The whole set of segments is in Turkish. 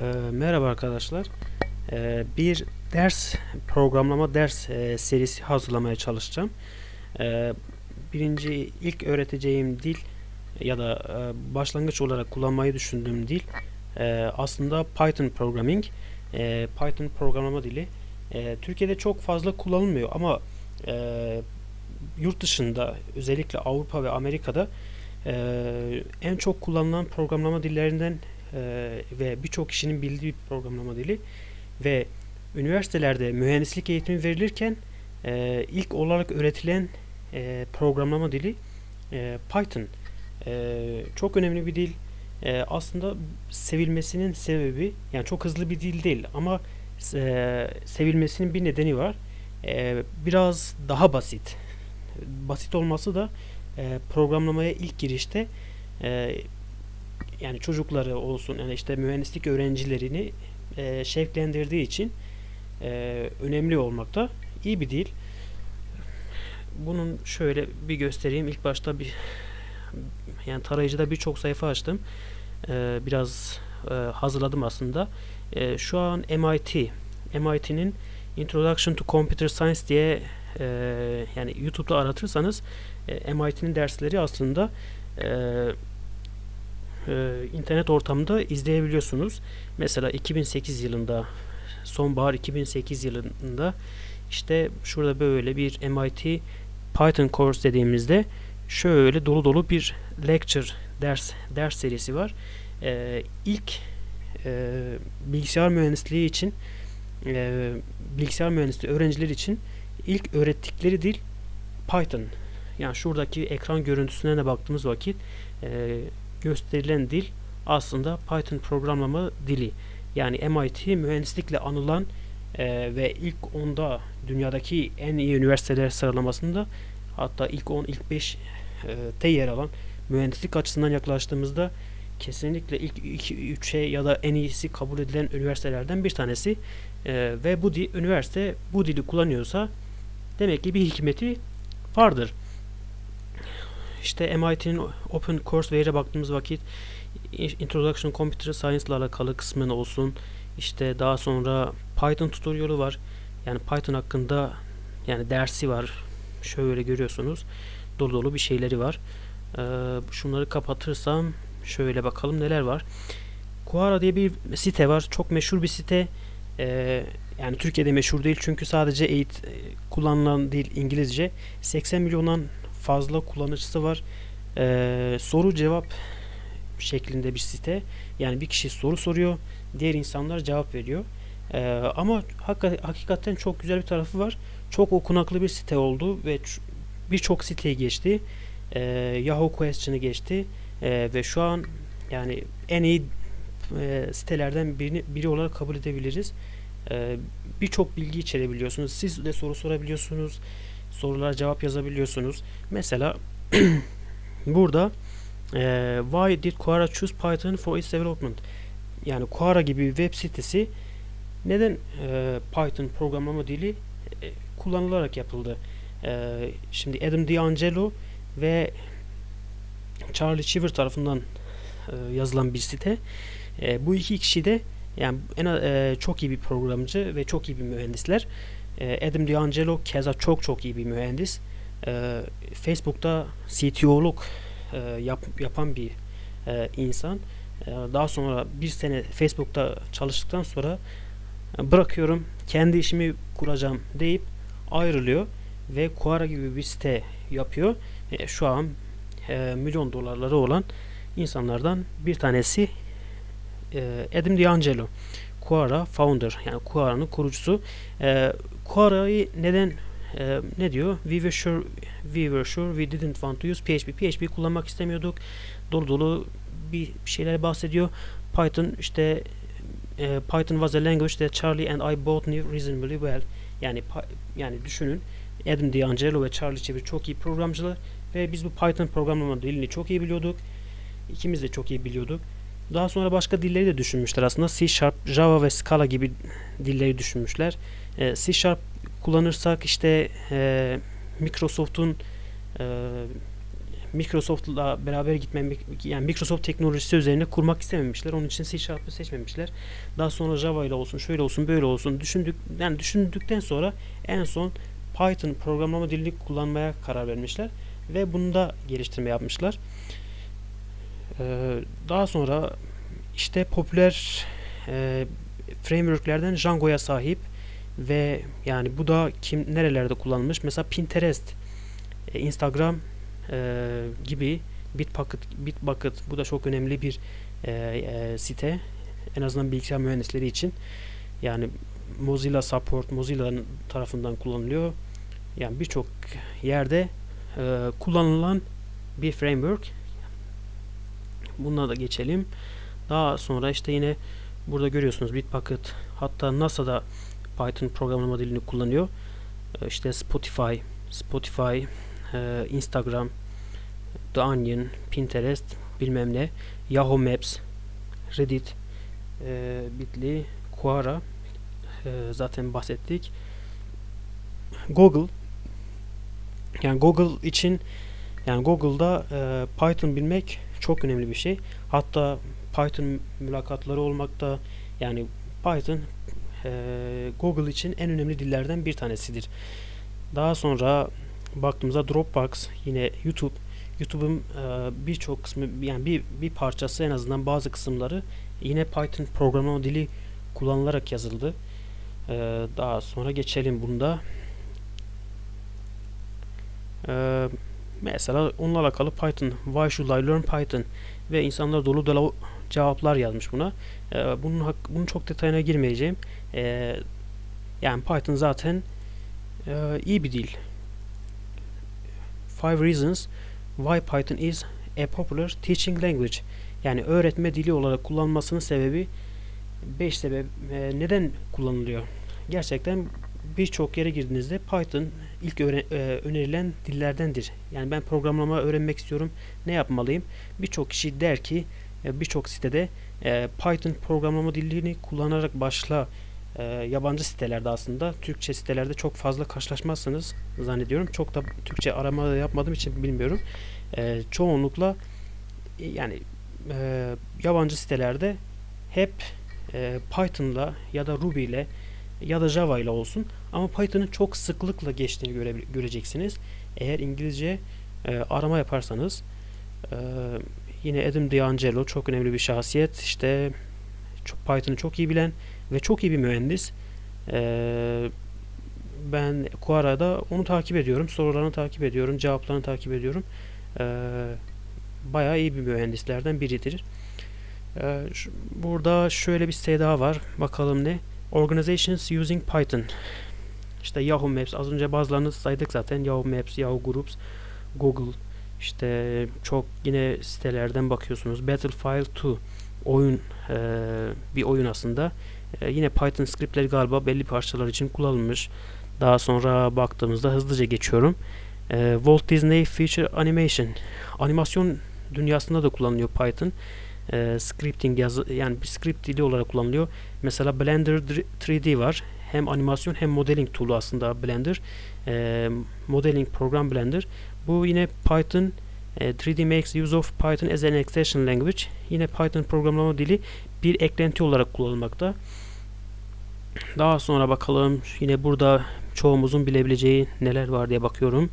Ee, merhaba arkadaşlar. Ee, bir ders programlama ders e, serisi hazırlamaya çalışacağım. Ee, birinci ilk öğreteceğim dil ya da e, başlangıç olarak kullanmayı düşündüğüm dil e, aslında Python programming. Python programlama dili. Türkiye'de çok fazla kullanılmıyor ama e, yurt dışında özellikle Avrupa ve Amerika'da en çok kullanılan programlama dillerinden e, ve birçok kişinin bildiği bir programlama dili ve üniversitelerde mühendislik eğitimi verilirken e, ilk olarak öğretilen e, programlama dili e, Python. E, çok önemli bir dil. E, aslında sevilmesinin sebebi yani çok hızlı bir dil değil ama e, sevilmesinin bir nedeni var. E, biraz daha basit. Basit olması da e, programlamaya ilk girişte e, yani çocukları olsun yani işte mühendislik öğrencilerini e, şevklendirdiği için e, önemli olmakta. iyi bir dil. Bunun şöyle bir göstereyim. İlk başta bir yani tarayıcıda birçok sayfa açtım. E, biraz e, hazırladım aslında. E, şu an MIT MIT'nin Introduction to Computer Science diye e, yani YouTube'da aratırsanız e, MIT'nin dersleri aslında e, e, internet ortamında izleyebiliyorsunuz. Mesela 2008 yılında sonbahar 2008 yılında işte şurada böyle bir MIT Python course dediğimizde şöyle dolu dolu bir lecture ders ders serisi var. E, ilk e, bilgisayar mühendisliği için e, bilgisayar mühendisliği öğrenciler için ilk öğrettikleri dil Python. Yani şuradaki ekran görüntüsüne de baktığımız vakit e, gösterilen dil aslında Python programlama dili. Yani MIT mühendislikle anılan e, ve ilk onda dünyadaki en iyi üniversiteler sıralamasında hatta ilk 10 ilk 5 e, te yer alan mühendislik açısından yaklaştığımızda kesinlikle ilk 2-3'e ya da en iyisi kabul edilen üniversitelerden bir tanesi e, ve bu dil, üniversite bu dili kullanıyorsa demek ki bir hikmeti vardır. İşte MIT'nin Open Courseware baktığımız vakit Introduction Computer Science ile alakalı kısmını olsun. İşte daha sonra Python tutorial'ı var. Yani Python hakkında yani dersi var. Şöyle görüyorsunuz. Dolu dolu bir şeyleri var. Ee, şunları kapatırsam şöyle bakalım neler var. Quora diye bir site var. Çok meşhur bir site. Ee, yani Türkiye'de meşhur değil çünkü sadece eğit kullanılan dil İngilizce. 80 milyondan fazla kullanıcısı var. Ee, soru cevap şeklinde bir site. Yani bir kişi soru soruyor, diğer insanlar cevap veriyor. Ee, ama hakikaten çok güzel bir tarafı var. Çok okunaklı bir site oldu ve birçok siteye geçti. Ee, Yahoo Question'ı geçti ee, ve şu an yani en iyi e, sitelerden birini, biri olarak kabul edebiliriz. Ee, Birçok bilgi içerebiliyorsunuz. Siz de soru sorabiliyorsunuz sorulara cevap yazabiliyorsunuz. Mesela burada e, Why did Quora choose Python for its development? Yani Quora gibi bir web sitesi neden e, Python programlama dili e, kullanılarak yapıldı? E, şimdi Adam D'Angelo ve Charlie Cheever tarafından e, yazılan bir site. E, bu iki kişi de yani en e, çok iyi bir programcı ve çok iyi bir mühendisler. E, Adam D'Angelo keza çok çok iyi bir mühendis. E, Facebook'ta CTO'luk e, yap, yapan bir e, insan. E, daha sonra bir sene Facebook'ta çalıştıktan sonra bırakıyorum kendi işimi kuracağım deyip ayrılıyor ve Quora gibi bir site yapıyor. Şu an e, milyon dolarları olan insanlardan bir tanesi e, Adam D'Angelo. Quora founder yani Quora'nın kurucusu. E, Quora'yı neden e, ne diyor? We were sure we were sure we didn't want to use PHP. PHP kullanmak istemiyorduk. Dolu dolu bir şeyler bahsediyor. Python işte e, Python was a language that Charlie and I both knew reasonably well. Yani yani düşünün Adam D'Angelo ve Charlie Çevir çok iyi programcılar ve biz bu Python programlama dilini çok iyi biliyorduk. İkimiz de çok iyi biliyorduk. Daha sonra başka dilleri de düşünmüşler aslında. C Sharp, Java ve Scala gibi dilleri düşünmüşler. E, C Sharp kullanırsak işte e, Microsoft'un e, Microsoft'la beraber gitmem yani Microsoft teknolojisi üzerine kurmak istememişler. Onun için C Sharp'ı seçmemişler. Daha sonra Java ile olsun, şöyle olsun, böyle olsun düşündük. Yani düşündükten sonra en son Python programlama dilini kullanmaya karar vermişler ve bunu da geliştirme yapmışlar. Ee, daha sonra işte popüler e, frameworklerden Django'ya sahip ve yani bu da kim nerelerde kullanılmış? Mesela Pinterest, e, Instagram e, gibi Bitbucket, Bitbucket bu da çok önemli bir e, e, site. En azından bilgisayar mühendisleri için. Yani Mozilla Support, Mozilla tarafından kullanılıyor. Yani birçok yerde e, kullanılan bir framework. Bununla da geçelim. Daha sonra işte yine burada görüyorsunuz Bitbucket hatta NASA'da Python programlama dilini kullanıyor. E, işte Spotify, Spotify, e, Instagram, The Onion, Pinterest, bilmem ne, Yahoo Maps, Reddit, e, Bitly, Quora e, zaten bahsettik. Google yani Google için yani Google'da e, Python bilmek çok önemli bir şey. Hatta Python mülakatları olmakta yani Python e, Google için en önemli dillerden bir tanesidir. Daha sonra baktığımızda Dropbox yine YouTube YouTube'un e, birçok kısmı yani bir bir parçası en azından bazı kısımları yine Python programlama dili kullanılarak yazıldı. E, daha sonra geçelim bunda. E, mesela onunla alakalı Python Why should I learn Python ve insanlar dolu dolu cevaplar yazmış buna. E, bunun bunun çok detayına girmeyeceğim. E, yani Python zaten e, iyi bir dil. Five reasons why Python is a popular teaching language. Yani öğretme dili olarak kullanmasının sebebi 5 sebep e, neden kullanılıyor? Gerçekten birçok yere girdiğinizde Python ilk öğren, e, önerilen dillerdendir. Yani ben programlama öğrenmek istiyorum. Ne yapmalıyım? Birçok kişi der ki e, birçok sitede e, Python programlama dilini kullanarak başla e, yabancı sitelerde aslında Türkçe sitelerde çok fazla karşılaşmazsınız zannediyorum. Çok da Türkçe arama yapmadığım için bilmiyorum. E, çoğunlukla e, yani e, yabancı sitelerde hep e, Python'la ya da Ruby ile ya da Java ile olsun ama Python'ın çok sıklıkla geçtiğini göre, göreceksiniz. Eğer İngilizce e, arama yaparsanız e, yine Adam D'Angelo çok önemli bir şahsiyet. İşte Python'ı çok iyi bilen ve çok iyi bir mühendis. E, ben Quora'da onu takip ediyorum. Sorularını takip ediyorum. Cevaplarını takip ediyorum. E, bayağı iyi bir mühendislerden biridir. E, burada şöyle bir site var. Bakalım ne? Organizations using Python. İşte Yahoo Maps. Az önce bazılarını saydık zaten. Yahoo Maps, Yahoo Groups, Google. İşte çok yine sitelerden bakıyorsunuz. Battlefield 2 oyun e, bir oyun aslında. E, yine Python scriptleri galiba belli parçalar için kullanılmış. Daha sonra baktığımızda hızlıca geçiyorum. E, Walt Disney Feature Animation. Animasyon dünyasında da kullanılıyor Python. E, scripting yazı yani bir script dili olarak kullanılıyor. Mesela Blender 3D var. Hem animasyon hem modeling tool'u aslında Blender. E, modeling program Blender. Bu yine Python e, 3D makes use of Python as an extension language. Yine Python programlama dili bir eklenti olarak kullanılmakta. Daha sonra bakalım yine burada çoğumuzun bilebileceği neler var diye bakıyorum.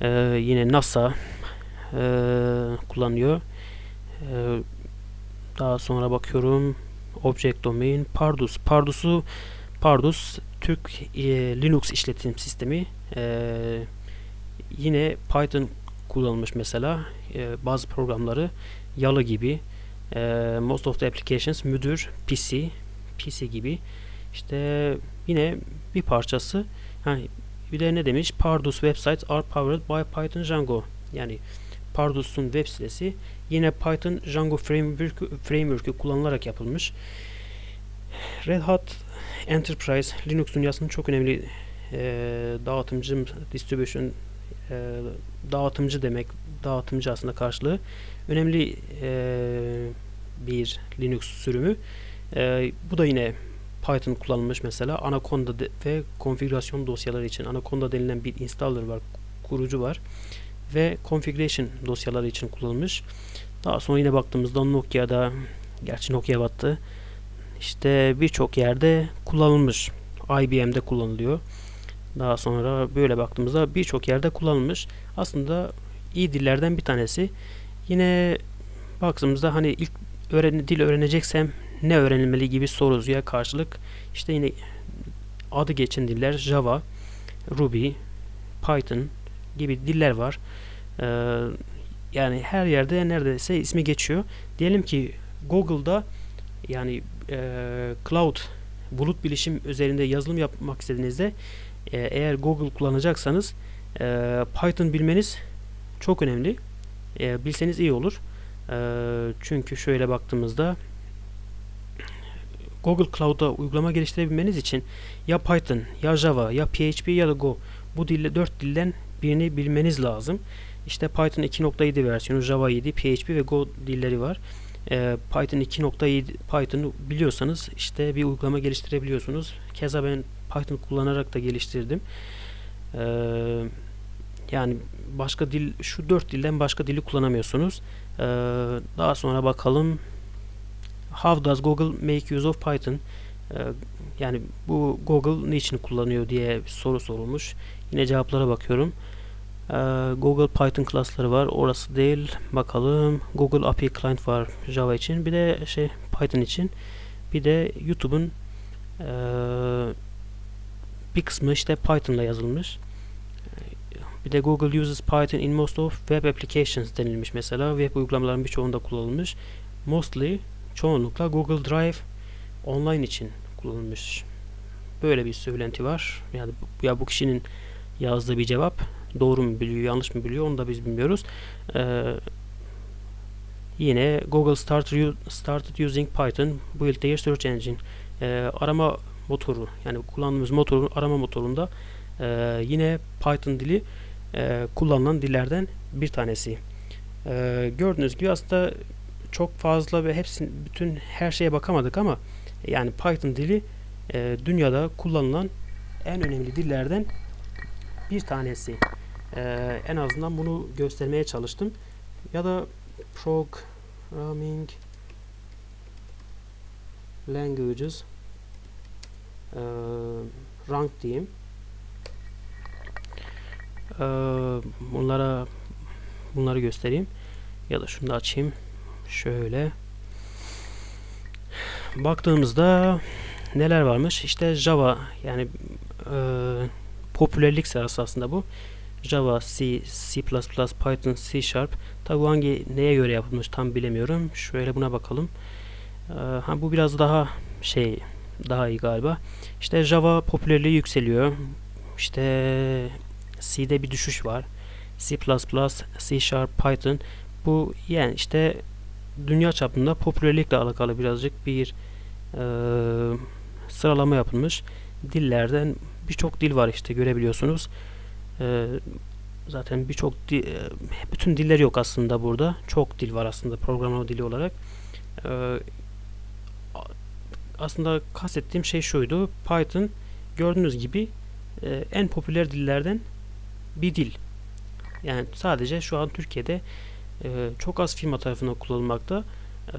Ee, yine NASA e, kullanıyor. Daha sonra bakıyorum. Object Domain, Pardus. Pardus'u Pardus Türk e, Linux işletim sistemi. E, yine Python kullanılmış mesela. E, bazı programları Yalı gibi. E, most of the applications müdür? PC PC gibi. İşte yine bir parçası. Hani bir de ne demiş? Pardus websites are powered by Python Django. Yani Pardus'un web sitesi yine Python Django framework'ü framework kullanılarak yapılmış. Red Hat Enterprise Linux dünyasının çok önemli e, dağıtımcı distribution e, dağıtımcı demek dağıtımcı aslında karşılığı önemli e, bir Linux sürümü. E, bu da yine Python kullanılmış mesela Anaconda ve konfigürasyon dosyaları için Anaconda denilen bir installer var, kurucu var. Ve configuration dosyaları için kullanılmış. Daha sonra yine baktığımızda Nokia'da gerçi Nokia battı. İşte birçok yerde kullanılmış. IBM'de kullanılıyor. Daha sonra böyle baktığımızda birçok yerde kullanılmış. Aslında iyi dillerden bir tanesi. Yine baktığımızda hani ilk öğren dil öğreneceksem ne öğrenilmeli gibi soruya karşılık işte yine adı geçen diller Java, Ruby, Python gibi diller var. Ee, yani her yerde neredeyse ismi geçiyor. Diyelim ki Google'da yani e, cloud bulut bilişim üzerinde yazılım yapmak istediğinizde e, eğer Google kullanacaksanız e, Python bilmeniz çok önemli. E, bilseniz iyi olur. E, çünkü şöyle baktığımızda Google Cloud'da uygulama geliştirebilmeniz için ya Python, ya Java, ya PHP ya da Go bu dille dört dilden birini bilmeniz lazım. İşte Python 2.7 versiyonu, Java 7, PHP ve Go dilleri var. Ee, Python 2.7 Python'u biliyorsanız işte bir uygulama geliştirebiliyorsunuz. Keza ben Python kullanarak da geliştirdim. Ee, yani başka dil şu dört dilden başka dili kullanamıyorsunuz. Ee, daha sonra bakalım How does Google make use of Python? Ee, yani bu Google niçin kullanıyor diye soru sorulmuş. Yine cevaplara bakıyorum. Ee, Google Python klasları var. Orası değil. Bakalım. Google API Client var Java için. Bir de şey Python için. Bir de YouTube'un e, bir kısmı işte Python'la yazılmış. Bir de Google uses Python in most of web applications denilmiş mesela. Web uygulamaların birçoğunda kullanılmış. Mostly çoğunlukla Google Drive online için kullanılmış. Böyle bir söylenti var. Yani ya bu kişinin yazdığı bir cevap doğru mu biliyor, yanlış mı biliyor onu da biz bilmiyoruz. Ee, yine Google started, started using Python build their search engine. Ee, arama motoru yani kullandığımız motorun arama motorunda e, yine Python dili e, kullanılan dillerden bir tanesi. E, gördüğünüz gibi aslında çok fazla ve hepsini bütün her şeye bakamadık ama yani Python dili e, dünyada kullanılan en önemli dillerden bir tanesi. E, en azından bunu göstermeye çalıştım. Ya da programming languages e, rank diyeyim. E, bunlara bunları göstereyim. Ya da şunu da açayım. Şöyle. Baktığımızda neler varmış? İşte Java yani e, popülerlik sırası aslında bu. Java, C, C++, Python, C Sharp. Tabi hangi neye göre yapılmış tam bilemiyorum. Şöyle buna bakalım. E, ha bu biraz daha şey daha iyi galiba. İşte Java popülerliği yükseliyor. İşte C'de bir düşüş var. C++, C Sharp, Python bu yani işte dünya çapında popülerlikle alakalı birazcık bir e, sıralama yapılmış. Dillerden birçok dil var işte görebiliyorsunuz. E, zaten birçok di, bütün diller yok aslında burada. Çok dil var aslında programlama dili olarak. E, aslında kastettiğim şey şuydu. Python gördüğünüz gibi e, en popüler dillerden bir dil. Yani sadece şu an Türkiye'de e, çok az firma tarafından kullanılmakta. E,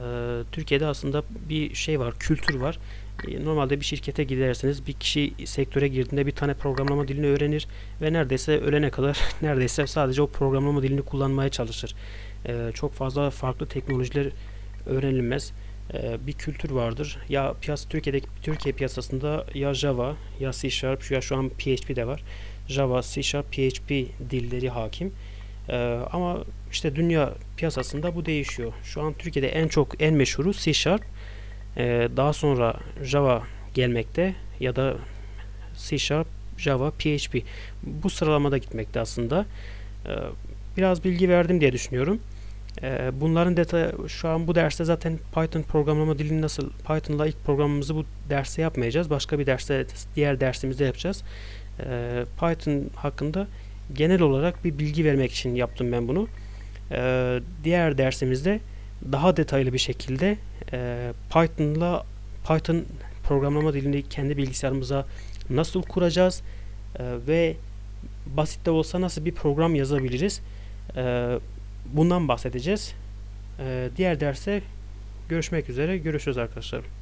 Türkiye'de aslında bir şey var, kültür var. E, normalde bir şirkete giderseniz bir kişi sektöre girdiğinde bir tane programlama dilini öğrenir ve neredeyse ölene kadar neredeyse sadece o programlama dilini kullanmaya çalışır. Çok fazla farklı teknolojiler öğrenilmez. Bir kültür vardır. Ya piyasa Türkiye'deki Türkiye piyasasında ya Java ya C Sharp ya şu an PHP de var. Java, C Sharp, PHP dilleri hakim. Ee, ama işte dünya piyasasında bu değişiyor. Şu an Türkiye'de en çok en meşhuru C Sharp. Ee, daha sonra Java gelmekte ya da C Sharp, Java, PHP. Bu sıralamada gitmekte aslında. Ee, biraz bilgi verdim diye düşünüyorum. Ee, bunların detayı şu an bu derste zaten Python programlama dilini nasıl Python'la ilk programımızı bu derste yapmayacağız. Başka bir derste diğer dersimizde yapacağız. Ee, Python hakkında genel olarak bir bilgi vermek için yaptım ben bunu. Ee, diğer dersimizde daha detaylı bir şekilde e, Python'la Python programlama dilini kendi bilgisayarımıza nasıl kuracağız e, ve basit de olsa nasıl bir program yazabiliriz Ee, bundan bahsedeceğiz. Ee, diğer derste görüşmek üzere. Görüşürüz arkadaşlar.